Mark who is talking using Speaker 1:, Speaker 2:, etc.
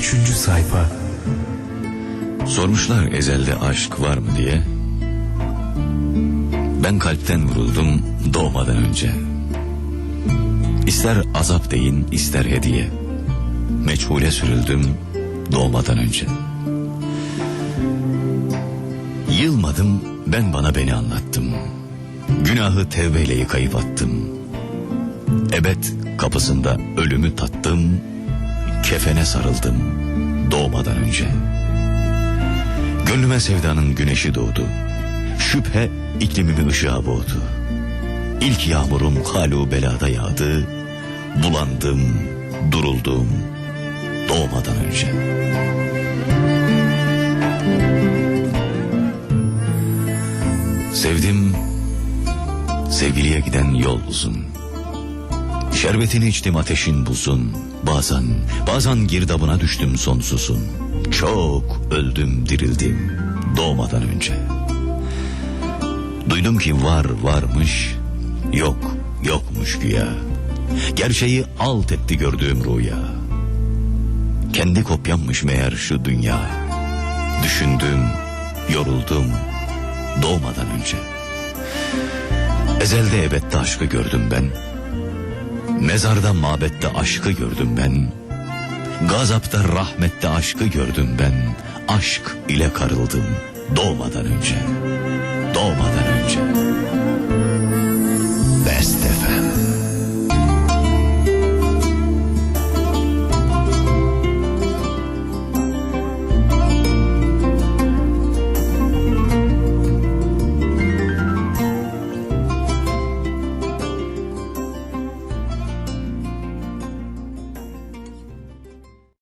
Speaker 1: Üçüncü sayfa
Speaker 2: Sormuşlar ezelde aşk var mı diye. Ben kalpten vuruldum doğmadan önce. İster azap deyin ister hediye. Meçhule sürüldüm doğmadan önce. Yılmadım ben bana beni anlattım. Günahı tevbeyle yıkayıp attım. Ebed kapısında ölümü tattım. Kefene sarıldım doğmadan önce. Gönlüme sevdanın güneşi doğdu. Şüphe iklimimi ışığa boğdu. İlk yağmurum halu belada yağdı. Bulandım, duruldum doğmadan önce. Sevdim, sevgiliye giden yol uzun. Şerbetini içtim ateşin buzun. Bazen, bazen girdabına düştüm sonsuzun. Çok öldüm dirildim doğmadan önce. Duydum ki var varmış, yok yokmuş güya. Gerçeği alt etti gördüğüm rüya. Kendi kopyammış meğer şu dünya. Düşündüm, yoruldum doğmadan önce. Ezelde ebette aşkı gördüm ben. Mezarda mabette aşkı gördüm ben. Gazapta rahmette aşkı gördüm ben. Aşk ile karıldım doğmadan önce. Doğmadan önce.